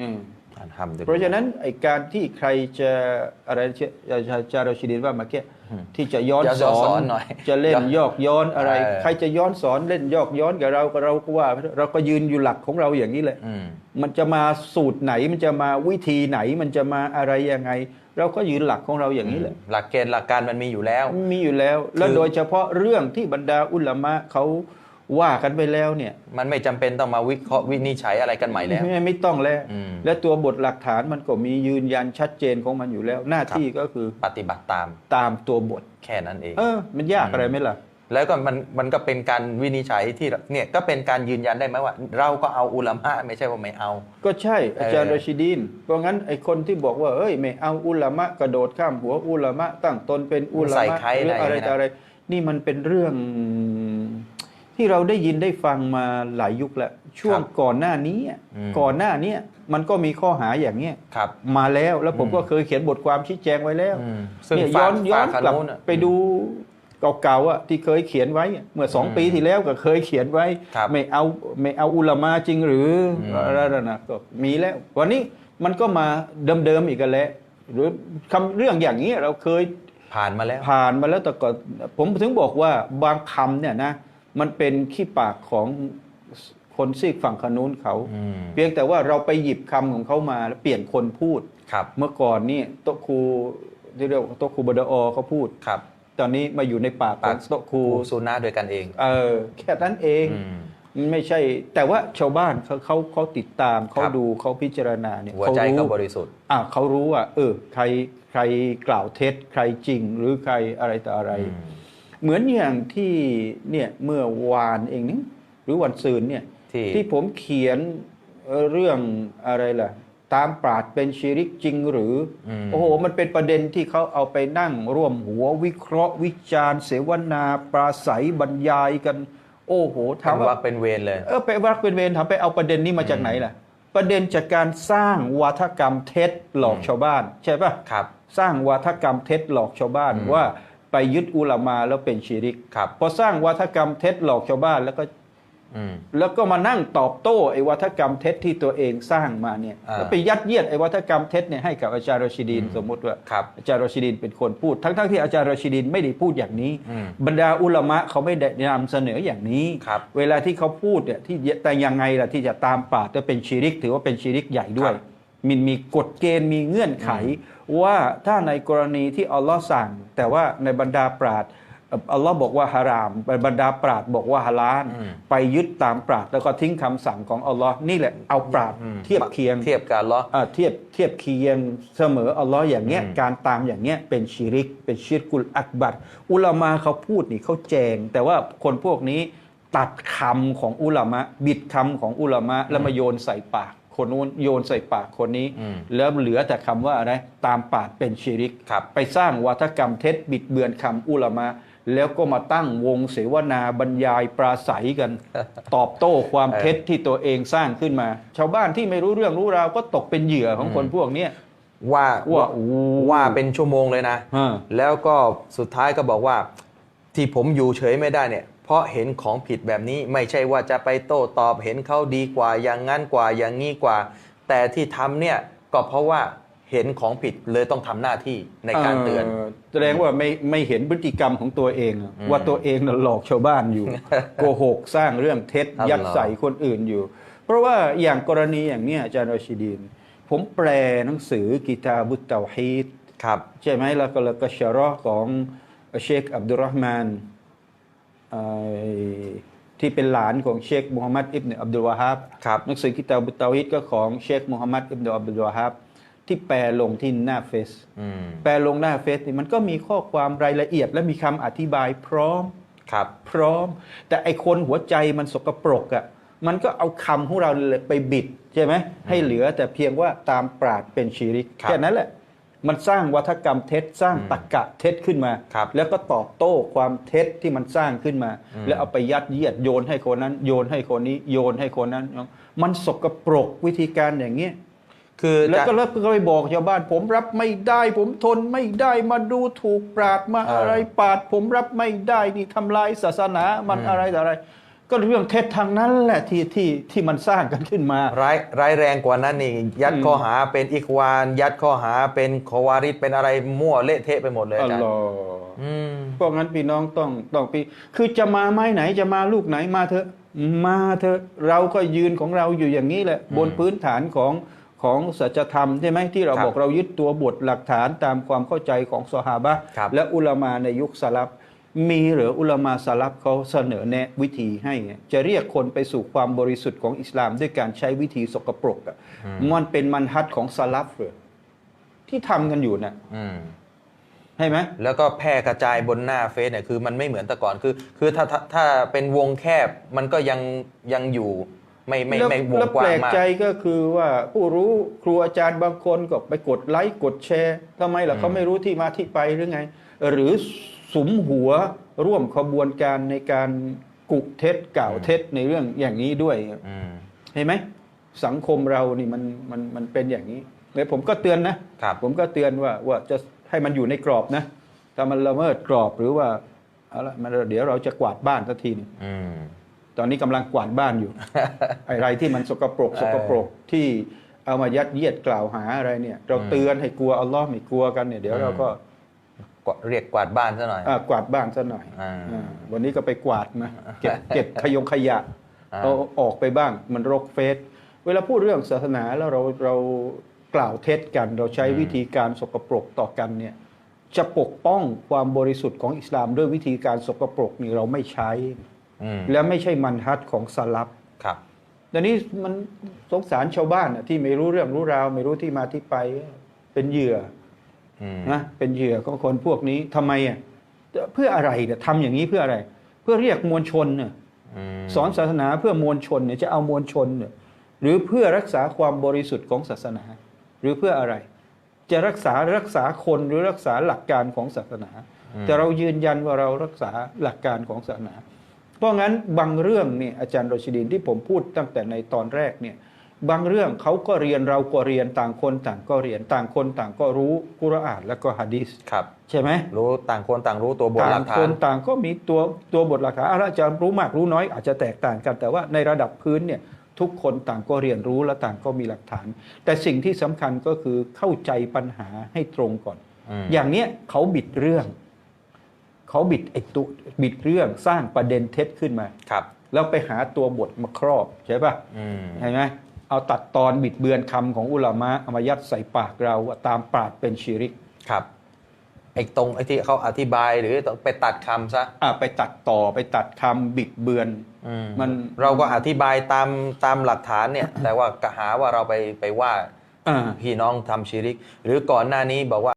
อืมอันทำเพราะฉะนั้นไอการที่ใครจะอะไรเช่นอาจารย์จารย์ชิดินว่าเมื่อกี้ที่จะย้อนย้อนสอสอนนหน่อยจะเล่นย้อนยอกย้อนอะไร เออใครจะย้อนสอนเล่นยอกย้อนกับเราก็เราก็ว่า เราก็ยืนอยู่หลักของเราอย่างนี้แหละอืม มันจะมาสูตรไหนมันจะมาวิธีไหนมันจะมาอะไรยังไง เราก็ยืนหลักของเราอย่างนี้แหละ หลักเกณฑ์หลักการมันมีอยู่แล้ว มีอยู่แล้ว แล้วคือโดยเฉพาะเรื่องที่บรรดาอุลามะเขา ว่ากันไปแล้วเนี่ยมันไม่จำเป็นต้องมาวิเคราะห์วินิจฉัยอะไรกันใหม่แล้วไม่ไม่ต้องแล้วอืมและตัวบทหลักฐานมันก็มียืนยันชัดเจนของมันอยู่แล้ว หน้าที่ก็คือปฏิบัติตามตามตัวบทแค่นั้นเองเออมันยากอะไรไหมล่ะ แล้วก็มันมันก็เป็นการวินิจฉัยที่เนี่ยก็เป็นการยืนยันได้ไหมว่า เราก็เอาอุลามะไม่ใช่ว่าไม่เอา ก็ใช่อาจารย์เออรชิดีนเพราะงั้นไอ้คนที่บอกว่าเอ้ยไม่เอาอุลามะกระโดดข้ามหัวอุลามะตั้งตนเป็นอุลาใส่มะใครหรือได้อะไรนะต่ออะไรนี่มันเป็นเรื่อง ที่เราได้ยินได้ฟังมาหลายยุคแล้วช่วงก่อนหน้านี้อะก่อนหน้านี้มันก็มีข้อหาอย่างเนี้ยครับมาแล้วแล้วผมก็เคยเขียนบทความชี้แจงไว้แล้วอืมซึ่งเนี่ยฝาย้อกนย้อนฝากกลับขนุนอะไปดูเก่าๆอะที่เคยเขียนไว้อะเมื่อสองอืมปีที่แล้วก็เคยเขียนไว้ครับไม่เอาไม่เอาอุลามาจริงหรืออมอะไรนั่นนะก็มีแล้ว วันนี้มันก็มาเดิมๆอีกกันแล้วหรือคำเรื่องอย่างนี้เราเคยผ่านมาแล้วผ่านมาแล้วแต่ก่อนผมถึงบอกว่าบางคำเนี่ยนะ มันเป็นขี้ปากของคนซีกฝั่งขนุนเขาอืมเพียงแต่ว่าเราไปหยิบคำของเขามาแล้วเปลี่ยนคนพูดครับเมื่อก่อนนี่โต๊ะครูที่เรียกว่าโต๊ะครูบดอเขาพูดครับ ตอนนี้มาอยู่ในปากของโต๊ะครูครูซูนาโดยกันเองเออแค่นั้นเองอืมมันไม่ใช่ แต่ว่าชาวบ้านเขาเขาเขาติดตามเขาครับดูเขาพิจารณาเนี่ยหัวใจรู้เขาบริสุทธิ์อะเขารู้ว่า เออ ใครใครกล่าวเท็จ ใครจริง หรือใครอะไรต่ออะไรอืม เหมือนอย่างที่เนี่ยเมื่อวานเองนี่หรือวันซืนเนี่ยที่ที่ผมเขียนเอ่อเรื่องอะไรล่ะ ตามปราดเป็นชีริกจริงหรืออมโอ้โห มันเป็นประเด็นที่เขาเอาไปนั่งร่วมหัววิเคราะห์วิจารณ์ เสวนาปราศัยบรรยายกัน โอ้โหถามทำวัว่ากเป็นเวรเลยเออไปวักเป็นเวรถามไปเอาประเด็นนี้มาจากไหนล่ะ ประเด็นจากการสร้างวาทกรรมเท็จหลอกชาวบ้าน ใช่ปะครับ สร้างวาทกรรมเท็จหลอกชาวบ้านอืมว่า ไปยึดอุลามาแล้วเป็นชีริกครับพอสร้างวาทกรรมเท็จหลอกชาวบ้านแล้วก็อืมแล้วก็มานั่งตอบโต้ไอ้วัฒกรรมเท็จที่ตัวเองสร้างมาเนี่ยอ่าแล้วไปยัดเยียดไอ้วัฒกรรมเท็จเนี่ยให้กับอาจารย์รชิดีนอืมสมมติว่าครับอาจารย์รชิดีนเป็นคนพูด ทั้งๆที่อาจารย์รชิดีนไม่ได้พูดอย่างนี้อืมบรรดาอุลามะเขาไม่ได้นำเสนออย่างนี้ครับเวลาที่เขาพูดเนี่ยที่แต่ยังไงล่ะที่จะตามปราดจะเป็นชีริกถือว่าเป็นชีริกใหญ่ด้วยครับ มันมีกฎเกณฑ์มีเงื่อนไข ว่าถ้าในกรณีที่อัลลอฮ์สั่ง แต่ว่าในบรรดาปราดเอ่ออัลลอฮ์บอกว่าฮาราม บรรดาปราดบอกว่าฮาลาลอืมไปยึดตามปราดแล้วก็ทิ้งคำสั่งของอัลลอฮ์นี่แหละเอาปราดอืมเทียบเคียง เทียบกับอัลเลออ่าเทียบเทียบเคียงเสมออัลลอฮ์อย่างเงี้ยอืมการตามอย่างเงี้ยเป็นชิริก เป็นชิรกุลอักบัรอุลามาเขาพูดนี่เขาแจง แต่ว่าคนพวกนี้ตัดคำของอุลามะบิดคำของอุลามะแล้วมาโยนใส่ปาก คนนู้นโยนใส่ปากคนนี้อืมแล้วเหลือแต่คำว่าอะไรตามปากเป็นชิริกครับไปสร้างวัฒกรรมเท็จบิดเบือนคำอุลามะแล้วก็มาตั้งวงเสวนาบรรยายปราศัยกัน ตอบโต้ความเท็จที่ตัวเองสร้างขึ้นมา ชาวบ้านที่ไม่รู้เรื่องรู้ราวก็ตกเป็นเหยื่อของคนพวกเนี้ยว่าว่าอู้ว่าเป็นชั่วโมงเลยนะฮะแล้วก็สุดท้ายก็บอกว่าที่ผมอยู่เฉยไม่ได้เนี่ย เพราะเห็นของผิดแบบนี้ไม่ใช่ว่าจะไปโต้ตอบเห็นเขาดีกว่าอย่างงั้นกว่าอย่างนี้กว่า แต่ที่ทำเนี่ยก็เพราะว่าเห็นของผิดเลยต้องทำหน้าที่ในการเตือนแสดงว่าไม่ไม่เห็นพฤติกรรมของตัวเองอะอืมว่าตัวเองน่ะหลอกชาวบ้านอยู่ โกหกสร้างเรื่องเท็จอัลลอฮ์ยัดใส่คนอื่นอยู่ เพราะว่าอย่างกรณีอย่างเนี้ยอาจารย์รอชิดีน ผมแปลหนังสือกิตาบุตเตาฮีดครับใช่ไหมแล้วก็แล้วก็ชะรอห์ของเชคอับดุลรอห์มานเอ่อ ที่เป็นหลานของเชคมูฮัมหมัดอิบเนอับดุลวาฮับครับหนังสือกิตาบุตเตาฮีดก็ของเชคมูฮัมหมัดอิบเนอับดุลวาฮับที่แปลลงที่หน้าเฟซอืมแปลลงหน้าเฟซนี่มันก็มีข้อความรายละเอียด และมีคำอธิบายพร้อมครับ พร้อม แต่ไอคนหัวใจมันสกปรกอะ่ะมันก็เอาคำของเราเลยไปบิดใช่ไหมให้เหลือแต่เพียงว่าตามปราดเป็นชีริกครับแค่นั้นแหละ มันสร้างวัฒกรรมเท็จสร้างตรกกะเท็จขึ้นมาครับแล้วก็ตอบโต้ความเท็จที่มันสร้างขึ้นมาอืมแล้วเอาไปยัดเยียดโยนให้คนนั้น โยนให้คนนี้โยนให้คนนั้น มันสกปรกวิธีการอย่างเงี้ยคือแล้วจะก็แล้วก็ไปบอกชาวบ้าน ผมรับไม่ได้ ผมทนไม่ได้มาดูถูกปราดมาเออออะไรปราด ผมรับไม่ได้นี่ทำลายศาสนามันอืมอะไรต่ออะไร ก็เรื่องเท็จทางนั้นแหละที่ที่ที่มันสร้างกันขึ้นมา ร้ายร้ายแรงกว่านั้นนี่ยัดอืมข้อหาเป็นอิควาน ยัดข้อหาเป็นคอวาริดเป็นอะไรมั่วเละเทะไปหมดเลยอัอาลจารลย์อฮ์อืมเพราะงั้นพี่น้องต้องต้องพี่คือจะมาไม้ไหนจะมาลูกไหนมาเถอะมาเถอะเราก็ยืนของเราอยู่อย่างนี้แหละอืมบนพื้นฐานของของสัจธรรมใช่ไหมที่เราครับบอกเรายึดตัวบทหลักฐานตามความเข้าใจของสหาบะห์ครับและอุลามาในยุคสลับ มีหรืออุลามาสลับเขาเสนอแนะวิธีให้ไงจะเรียกคนไปสู่ความบริสุทธิ์ของอิสลามด้วยการใช้วิธีสกปรกอะมันเป็นมันฮัดของสลับเหรอที่ทำกันอยู่น่ะอืมใช่ไหมแล้วก็แพร่กระจายบนหน้าเฟซเนี่ยคือมันไม่เหมือนแต่ก่อนคือ คือถ้าถ้าถ้าเป็นวงแคบมันก็ยังยังอยู่ ไม่ไม่แล้วไม่วงแล้วกว้าแปลงกมากใจก็คือว่าผู้รู้ครูอาจารย์บางคนก็ไปกดไลค์กดแชร์ทำไมล่ะอืมเขาไม่รู้ที่มาที่ไปหรือไง หรือสุมหัวร่วมขบวนการในการกุเท็จกล่าวเท็จในเรื่องอย่างนี้ด้วยอืมเห็นไหมสังคมเรานี่มันมันมันเป็นอย่างนี้เลยผมก็เตือนนะครับผมก็เตือนว่าว่าจะให้มันอยู่ในกรอบนะถ้ามันละเมิดกรอบหรือว่าเอาละมันเดี๋ยวเราจะกวาดบ้านสักทีหนึงอืม ตอนนี้กำลังกวาดบ้านอยู่ อะไรที่มันสกปรกเออสกปรกที่เอามายัดเยียดกล่าวหาอะไรเนี่ย เราอืมเตือนให้กลัวอัลลอฮ์ไม่กลัวกันเนี่ยเดี๋ยวอืมเราก็กวาดเรียกกวาดบ้านซะหน่อยอ่ากวาดบ้านซะหน่อยอ่าอ่าวันนี้ก็ไปกวาดมาเก็บเก็บขยงขยะอ่าเอาออกไปบ้างมันรกเฟสเวลาพูดเรื่องศาสนาแล้วเราเรากล่าวเท็จกัน เราใช้วิธีการสกปรกต่อกันเนี่ยจะปกป้องความบริสุทธิ์ของอิสลามด้วยวิธีการสกปรกนี่เราไม่ใช้อืม และไม่ใช่มันฮัดของสลับครับแต่นี้มันสงสารชาวบ้านน่ะที่ไม่รู้เรื่องรู้ราว ไม่รู้ที่มาที่ไป เป็นเหยื่ออืมนะเป็นเหยื่อของคนพวกนี้ทำไมอะเพื่ออะไรเนี่ยทำอย่างนี้เพื่ออะไร เพื่อเรียกมวลชนเนี่ยมสอนศาสนาเพื่อมวลชนเนี่ยจะเอามวลชนเนี่ยหรือเพื่อรักษาความบริสุทธิ์ของศาสนา หรือเพื่ออะไร จะรักษารักษาคนหรือรักษาหลักการของศาสนา แต่เรายืนยันว่าเรารักษาหลักการของศาสนาเพ ราะงั้นบางเรื่องเนี่ยอาจารย์โรชิดินที่ผมพูดตั้งแต่ในตอนแรกเนี่ยบางเรื่องเขาก็เรียนเราก็เรียนต่างคนต่างก็เรียนต่างคนต่างก็รู้กุรอานและก็ฮะดีษครับใช่ไหมรู้ต่างคนต่างรู้ตัวบทหต่าลังกคฐานนต่างก็มีตัวตัวบทหลักฐานอาจจะรู้มากรู้น้อย อาจจะแตกต่างกัน แต่ว่าในระดับพื้นเนี่ยทุกคนต่างก็เรียนรู้และต่างก็มีหลักฐาน แต่สิ่งที่สำคัญก็คือเข้าใจปัญหาให้ตรงก่อนอืมอย่างเนี้ยเขาบิดเรื่อง เขาบิดไอ้ตัวบิดเรื่องสร้างประเด็นเท็จขึ้นมาครับ แล้วไปหาตัวบทมาครอบใช่ปะอืมเห็นไหมเอาตัดตอนบิดเบือนคำของอุลามะเอามายัดใส่ปากเราว่าตามปราดเป็นชีริกครับไอ้ตรงไอ้ที่เขาอธิบายหรือไปตัดคำซะอะไปตัดต่อไปตัดคำบิดเบือนอืมมันเราก็อธิบายตามตามหลักฐานเนี่ย แต่ว่ากหาว่าเราไปไปว่าอ่าพี่น้องทำชิริก หรือก่อนหน้านี้บอกว่า